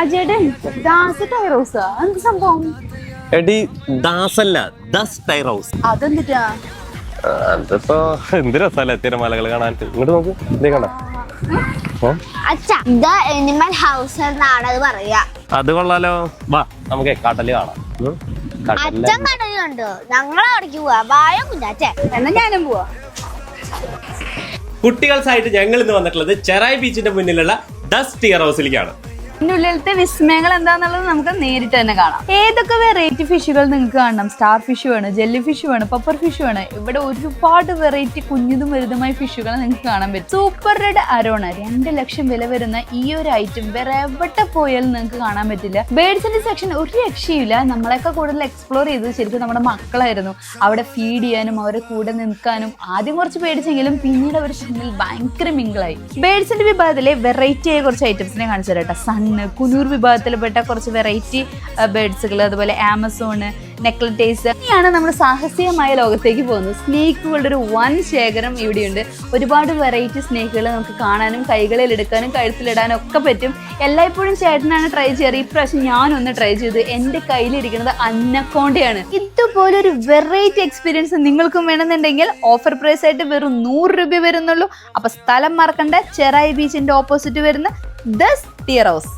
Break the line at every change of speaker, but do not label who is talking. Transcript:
അജേട്ടൻ ദാസ് ടൈറോസ് എന്ത് സംഭവം?
എടി ദാസല്ല ദസ്
അതെന്തിട്ടാ?
അതിപ്പോ എന്ത് രസമല്ലേ തിരമാലകൾ കാണാൻ? ഇങ്ങോട്ട് നോക്ക് ഇതേ കണ്ട?
അച്ഛാ ദ എനിമൽ ഹൗസ് എന്നാണ് അത് പറയാ
അത് കൊള്ളാലോ. വാ നമുക്ക് കാട്ടൽ കാണാം.
അച്ഛൻ കടൽ കണ്ടു. അവിടേക്ക് പോവാ. വായ കുഞ്ഞാച്ചേ.
എന്നാ ഞാനും പോവാ.
കുട്ടികൾസായിട്ട് ഞങ്ങൾ ഇന്ന് വന്നിട്ടുള്ളത് ചെറായി ബീച്ചിന്റെ മുന്നിലുള്ള ദസ് ടിയർ ഹൗസിലേക്കാണ്
ഇതിന്റെ ഉള്ളിലത്തെ വിസ്മയങ്ങൾ എന്താന്നുള്ളത് നമുക്ക് നേരിട്ട് തന്നെ കാണാം. ഏതൊക്കെ വെറൈറ്റി ഫിഷുകൾ നിങ്ങൾക്ക് കാണണം? സ്റ്റാർ ഫിഷ് വേണം? ജെല്ലി ഫിഷ് വേണം? പപ്പർ ഫിഷ് വേണം? ഇവിടെ ഒരുപാട് വെറൈറ്റി കുഞ്ഞിതും വലുതുമായ ഫിഷുകൾ നിങ്ങൾക്ക് കാണാൻ പറ്റും. സൂപ്പർ റെഡ് അരോണ രണ്ട് ലക്ഷം വില വരുന്ന ഈ ഒരു ഐറ്റം വേറെ എവിടെ പോയാലും നിങ്ങൾക്ക് കാണാൻ പറ്റില്ല. ബേഡ്സിന്റെ സെക്ഷൻ ഒരു രക്ഷയില്ല നമ്മളെയൊക്കെ കൂടുതൽ എക്സ്പ്ലോർ ചെയ്തത് ശരിക്കും നമ്മുടെ മക്കളായിരുന്നു. അവിടെ ഫീഡ് ചെയ്യാനും അവരെ കൂടെ നിൽക്കാനും ആദ്യം കുറച്ച് പേടിച്ചെങ്കിലും പിന്നീട് അവർ ഭയങ്കര മിങ്കിളായി ബേഡ്സിന്റെ വിഭാഗത്തിലെ വെറൈറ്റി ആയ കുറച്ച് ഐറ്റംസിനെ കാണിച്ചു തരാം കുനൂർ വിഭാഗത്തിൽപ്പെട്ട കുറച്ച് വെറൈറ്റി ബേഡ്സുകൾ അതുപോലെ ആമസോണ് നെക്ലറ്റേസ് ഇനിയാണ് നമ്മൾ സാഹസികമായ ലോകത്തേക്ക് പോകുന്നത്. സ്നേക്കുകളുടെ ഒരു വൻ ശേഖരം ഇവിടെയുണ്ട്. ഒരുപാട് വെറൈറ്റി സ്നേക്കുകൾ നമുക്ക് കാണാനും കൈകളിൽ എടുക്കാനും കഴുത്തിലിടാനും ഒക്കെ പറ്റും. എല്ലായ്പ്പോഴും ചേട്ടനാണ് ട്രൈ ചെയ്യാറ് ഇപ്രാവശ്യം ഞാനൊന്ന് ട്രൈ ചെയ്തു എന്റെ കയ്യിലിരിക്കുന്നത് അന്നക്കോണ്ടയാണ്. ഇതുപോലെ ഒരു വെറൈറ്റി എക്സ്പീരിയൻസ് നിങ്ങൾക്കും വേണമെന്നുണ്ടെങ്കിൽ ഓഫർ പ്രൈസ് ആയിട്ട് വെറും നൂറ് രൂപ വരുന്നുള്ളൂ. അപ്പൊ സ്ഥലം മറക്കണ്ട. ചെറായി ബീച്ചിന്റെ ഓപ്പോസിറ്റ് വരുന്ന ദസ് ടിയർ ഹൗസ്